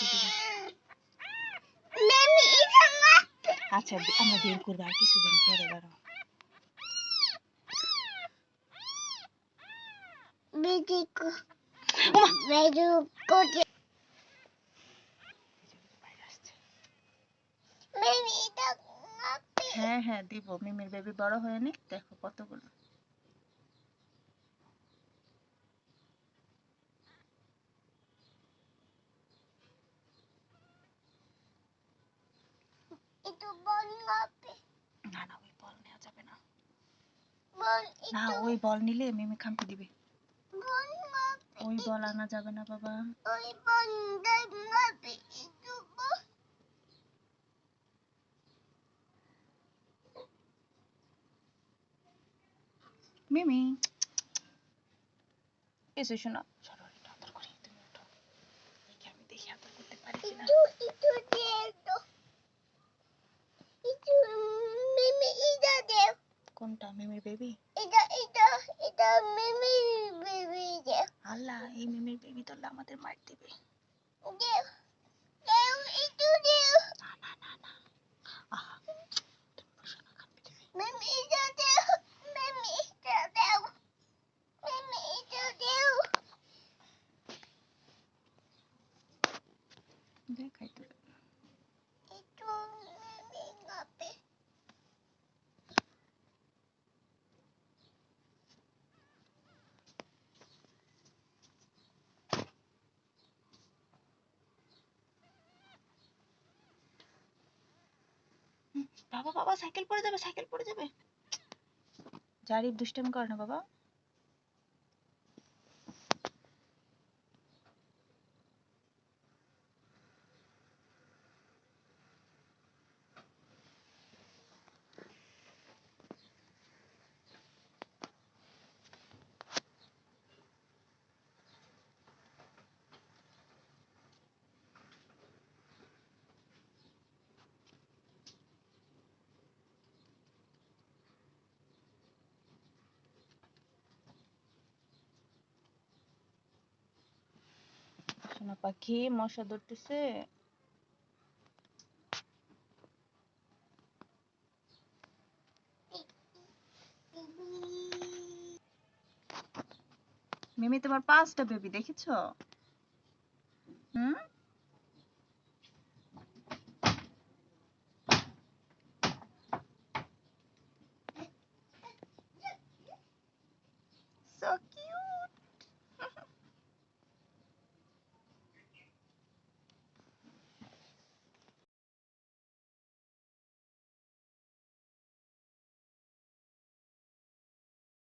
দিবে আচ্ছা আমরা বের করব আর কিছুদিন পরে দাঁড়াও। হ্যাঁ হ্যাঁ দিব। মিমির বেবি বড় হয়নি। দেখো কতগুলো। Bol না না ওই বল নেওয়া যাবে না। না ওই বল নিলে মিমি খামতে দিবে। ওই বল আনা যাবে না বাবা। ওই itu bol মিমি। এসে শোনা। কোনটা মিমির baby ida ida ida mimi baby. Deh আল্লাহ এই মিমির বেবি তো আমাদের মার দিবে deh deh বাবা বাবা সাইকেল পড়ে যাবে সাইকেল পড়ে যাবে। জারিফ দুষ্টামি করে না বাবা। সোনা পাখি মশা ধরতেছে। মিমি তোমার পাঁচটা বেবি দেখেছ? হুম?